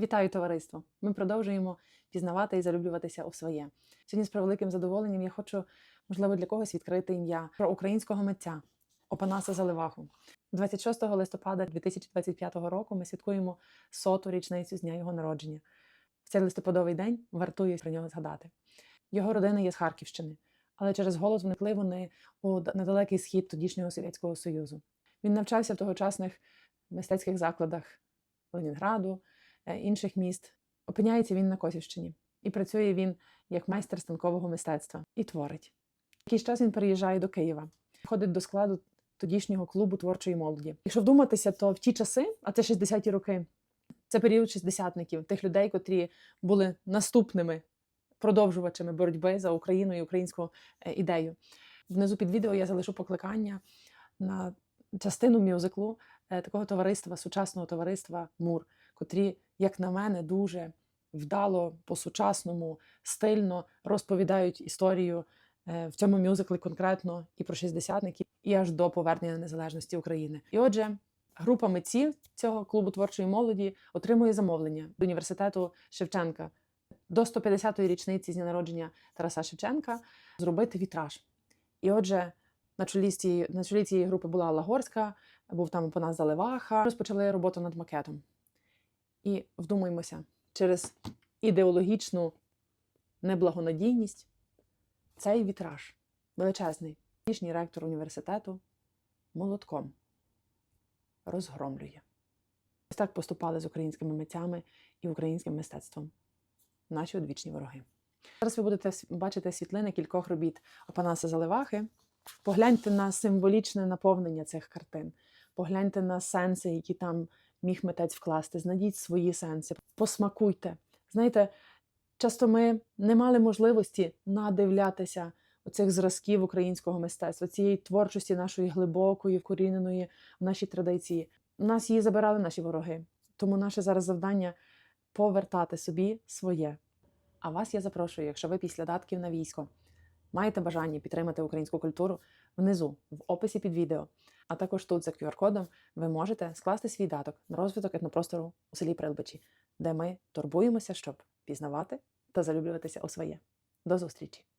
Вітаю товариство! Ми продовжуємо пізнавати і залюблюватися у своє. Сьогодні з превеликим задоволенням я хочу, можливо, для когось відкрити ім'я про українського митця Опанаса Заливаху. 26 листопада 2025 року ми святкуємо соту річницю з дня його народження. В цей листопадовий день вартує про нього згадати. Його родина є з Харківщини, але через голод вникли вони у недалекий схід тодішнього Совєтського Союзу. Він навчався в тогочасних мистецьких закладах Ленінграду, інших міст. Опиняється він на Косівщині. І працює він як майстер станкового мистецтва і творить. Якийсь час він переїжджає до Києва, входить до складу тодішнього клубу творчої молоді. Якщо вдуматися, то в ті часи, а це 60-ті роки, це період шістдесятників, тих людей, котрі були наступними продовжувачами боротьби за Україну і українську е, ідею. Внизу під відео я залишу покликання на частину мюзиклу е, такого товариства, сучасного товариства Мур, котрі, як на мене, дуже вдало, по-сучасному, стильно розповідають історію е, в цьому мюзиклі конкретно і про шістдесятників, і аж до повернення незалежності України. І отже, група митців цього клубу творчої молоді отримує замовлення до університету Шевченка до 150-ї річниці з дня народження Тараса Шевченка зробити вітраж. І отже, на чолі, цієї, на чолі цієї групи була Алла Горська, був там Опанас Заливаха. Розпочали роботу над макетом. І вдумаймося, через ідеологічну неблагонадійність цей вітраж величезний, тодішній ректор університету молотком розгромлює. Ось так поступали з українськими митцями і українським мистецтвом наші одвічні вороги. Зараз ви будете бачити світлини кількох робіт Опанаса Заливахи. Погляньте на символічне наповнення цих картин, погляньте на сенси, які там міг митець вкласти, знайдіть свої сенси, посмакуйте. Знаєте, часто ми не мали можливості надивлятися оцих зразків українського мистецтва, цієї творчості нашої глибокої, вкоріненої в нашій традиції. Нас її забирали наші вороги. Тому наше зараз завдання повертати собі своє. А вас я запрошую, якщо ви післядатків на військо маєте бажання підтримати українську культуру, внизу, в описі під відео, а також тут за QR-кодом, ви можете скласти свій даток на розвиток етнопростору у селі Прилбичі, де ми турбуємося, щоб пізнавати та залюблюватися у своє. До зустрічі!